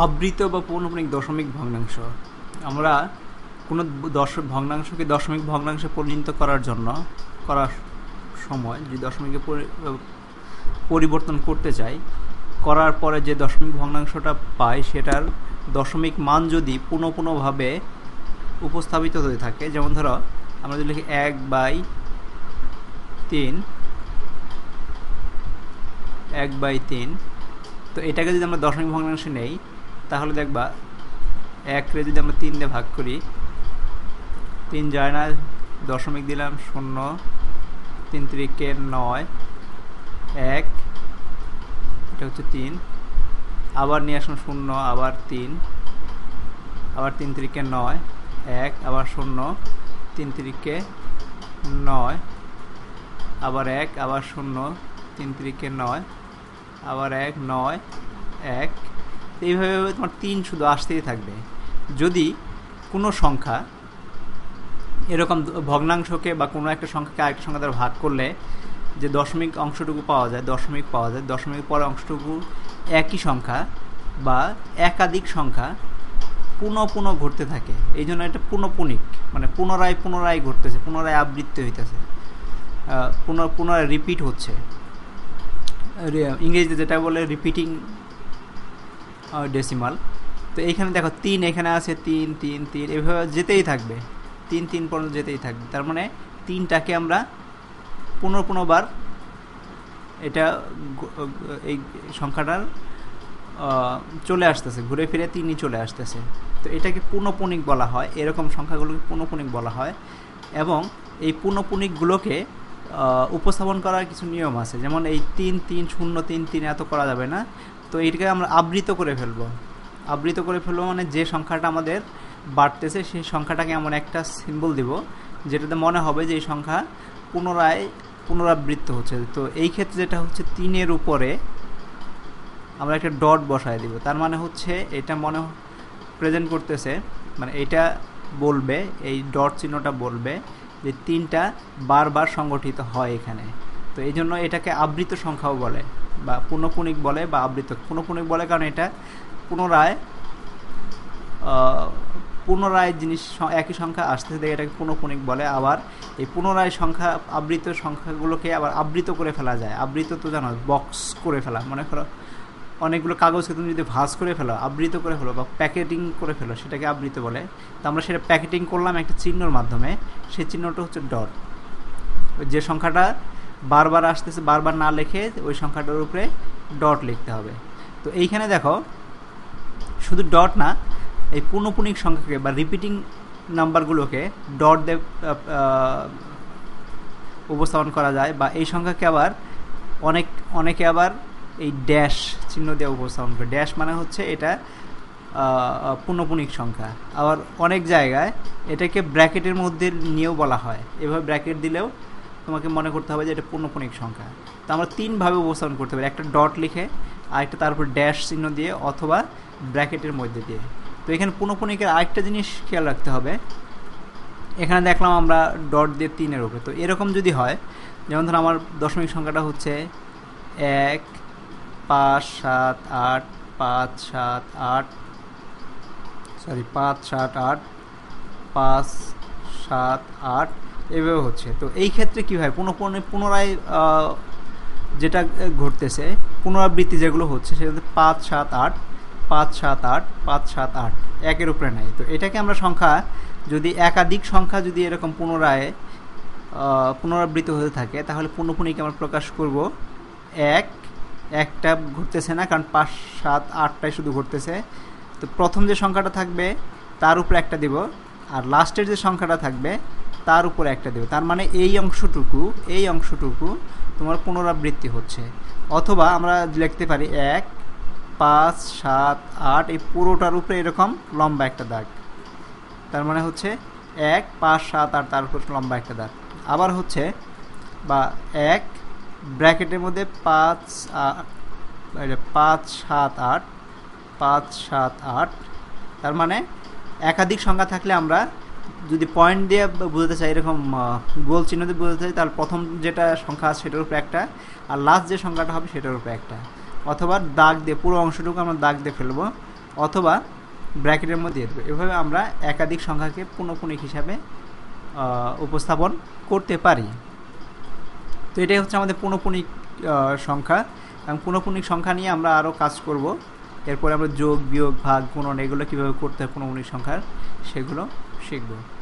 আবৃত বা পৌনপুনিক দশমিক ভগ্নাংশ। আমরা কোনো দশ ভগ্নাংশকে দশমিক ভগ্নাংশে পরিণত করার জন্য, করার সময় যে দশমিকে পরি- পরিবর্তন করতে চাই, করার পরে যে দশমিক ভগ্নাংশটা পাই সেটার দশমিক মান যদি পুনঃ পুনঃভাবে উপস্থাপিত হয়ে থাকে, যেমন ধরো আমরা যদি লিখি এক বাই তিন, এক বাই তিন, তো এটাকে যদি আমরা দশমিক ভগ্নাংশে নেই তাহলে দেখবা একরে যদি আমরা তিন দিয়ে ভাগ করি, তিন যায় না, দশমিক দিলাম শূন্য, তিন তিরিকে নয়, এক, এটা হচ্ছে তিন, আবার নিয়ে আসুন শূন্য, আবার তিন আবার তিন তিরিকে নয়, এক, আবার শূন্য, তিন তিরিকে নয়, আবার এক, আবার শূন্য, তিন তিরিকে নয়, আবার এক, নয়, এক তো এইভাবে তোমার তিন শুধু আসতেই থাকবে। যদি কোনো সংখ্যা এরকম ভগ্নাংশকে বা কোনো একটা সংখ্যাকে আরেকটা সংখ্যা দ্বারা ভাগ করলে যে দশমিক অংশটুকু পাওয়া যায়, দশমিক পাওয়া যায় দশমিক পরে অংশটুকু একই সংখ্যা বা একাধিক সংখ্যা পুনঃ পুনঃ ঘটতে থাকে। এই জন্য এটা পুনঃপুনিক মানে পুনরায় পুনরায় ঘটতেছে, পুনরায় আবৃত্তি হইতেছে পুনর পুনরায় রিপিট হচ্ছে। ইংরেজিতে যেটা বলে রিপিটিং ডেসিমাল তো এইখানে দেখো তিন এখানে আছে তিন তিন তিন এভাবে যেতেই থাকবে। তিন তিন পর্যন্ত যেতেই থাকবে। তার মানে তিনটাকে আমরা পুনঃ পুনঃবার এটা এই সংখ্যাটার চলে আসতেছে। ঘুরে ফিরে তিনই চলে আসতেছে। তো এটাকে পুনঃপুনিক বলা হয়। এরকম সংখ্যাগুলোকে পুনঃপুনিক বলা হয়। এবং এই পুনঃপুনিকগুলোকে আহ, উপস্থাপন করার কিছু নিয়ম আছে। যেমন এই তিন তিন শূন্য তিন তিন এত করা যাবে না। তো এইটাকে আমরা আবৃত করে ফেলব। আবৃত করে ফেলব মানে যে সংখ্যাটা আমাদের বাড়তেছে, সেই সংখ্যাটাকে এমন একটা সিম্বল দিব, যেটাতে মনে হবে যে এই সংখ্যা পুনরায় পুনরাবৃত্ত হচ্ছে। তো এই ক্ষেত্রে যেটা হচ্ছে তিনের উপরে আমরা একটা ডট বসায় দিব। তার মানে হচ্ছে এটা মনে প্রেজেন্ট করতেছে মানে এটা বলবে, এই ডট চিহ্নটা বলবে যে তিনটা বারবার সংগঠিত হয় এখানে। এই জন্য এটাকে আবৃত সংখ্যাও বলে বা পুনঃপুনিক বলে বা আবৃত। পুনঃপুনিক বলে কারণ এটা পুনরায় পুনরায় জিনিস একই সংখ্যা আসতে দেখে এটাকে পুনঃপুনিক বলে। আবার এই পুনরায় সংখ্যা, আবৃত সংখ্যাগুলোকে আবার আবৃত করে ফেলা যায়। আবৃত তো জানো বক্স করে ফেলা। মনে করো, অনেকগুলো কাগজকে তুমি যদি ভাঁজ করে ফেলো, আবৃত করে ফেলো বা প্যাকেটিং করে ফেলো, সেটাকে আবৃত বলে। তো আমরা সেটা প্যাকেটিং করলাম একটা চিহ্নর মাধ্যমে। সেই চিহ্নটা হচ্ছে ডট। যে সংখ্যাটা বারবার আসতেছে বারবার না লিখে ওই সংখ্যাটার উপরে ডট লিখতে হবে। তো এইখানে দেখো শুধু ডট না এই পুনঃপুনিক সংখ্যাকে বা রিপিটিং নাম্বারগুলোকে ডট আহ, উপস্থাপন করা যায় বা এই সংখ্যাকে আবার অনেক অনেকে আবার এই ড্যাশ চিহ্ন দিয়ে উপস্থাপন করে। ড্যাশ মানে হচ্ছে এটা পুনঃপুনিক সংখ্যা। আবার অনেক জায়গায় এটাকে ব্র্যাকেটের মধ্যে নিয়েও বলা হয়। এভাবে ব্র্যাকেট দিলেও তোমাকে মনে করতে হবে যে এটা পূর্ণপণিক সংখ্যা। তো আমরা তিনভাবে উপস্থাপন করতে পারি। একটা ডট লিখে আর একটা তারপর ড্যাশ চিহ্ন দিয়ে অথবা ব্র্যাকেটের মধ্যে দিয়ে। তো এখানে পুনঃপুনিকের আরেকটা জিনিস খেয়াল রাখতে হবে। এখানে দেখলাম আমরা ডট দিয়ে তিনের উপরে। তো এরকম যদি হয়, যেমন ধরো আমার দশমিক সংখ্যাটা হচ্ছে এক, পাঁচ, সাত, আট, পাঁচ, সাত, আট সরি পাঁচ, সাত, আট, পাঁচ, সাত, আট এভাবে হচ্ছে। তো এই ক্ষেত্রে কী হয়, পুনঃ পুনঃ- পুনরায় যেটা ঘটতেছে, পুনরাবৃত্তি যেগুলো হচ্ছে, সেটা হচ্ছে পাঁচ, সাত, আট, পাঁচ, সাত, আট, পাঁচ, সাত, আট, একের উপরে নেয় তো এটাকে আমরা সংখ্যা, যদি একাধিক সংখ্যা যদি এরকম পুনরায় পুনরাবৃত্ত হতে থাকে, তাহলে পুনঃপুনিকে আমরা প্রকাশ করব? এক, একটা ঘুরতেছে না, কারণ পাঁচ, সাত, আটটাই শুধু ঘুরতেছে তো প্রথম যে সংখ্যাটা থাকবে, তার উপরে একটা দেব, আর লাস্টের যে সংখ্যাটা থাকবে তার উপরে একটা দেব। তার মানে এই অংশটুকু এই অংশটুকু তোমার পুনরাবৃত্তি হচ্ছে। অথবা আমরা লিখতে পারি এক, পাঁচ, সাত, আট, এই পুরোটার উপরে এরকম লম্বা একটা দাগ। তার মানে হচ্ছে এক, পাঁচ, সাত, আট, তার উপর লম্বা একটা দাগ। আবার হচ্ছে বা এক ব্র্যাকেটের মধ্যে পাঁচ পাঁচ, সাত, আট, পাঁচ, সাত, আট, তার মানে একাধিক সংখ্যা থাকলে আমরা যদি পয়েন্ট দিয়ে বোঝাতে চাই, এরকম গোল চিহ্ন দিয়ে বোঝাতে চাই, তাহলে প্রথম যেটা সংখ্যা আছে সেটার উপরে একটা, আর লাস্ট যে সংখ্যাটা হবে সেটার উপরে একটা। অথবা দাগ দিয়ে, পুরো অংশটুকু আমরা দাগ দিয়ে ফেলব, অথবা ব্র্যাকেটের মধ্যে দিয়ে দেবো। এভাবে আমরা একাধিক সংখ্যাকে পুনঃপুনিক হিসাবে উপস্থাপন করতে পারি। তো এটাই হচ্ছে আমাদের পুনঃপুনিক সংখ্যা। এবং পুনঃপুনিক সংখ্যা নিয়ে আমরা আরও কাজ করব। এরপরে আমরা যোগ, বিয়োগ, ভাগ, গুণন, এগুলো কীভাবে করতে হয় পুনঃপুনিক সংখ্যার, সেগুলো chegou.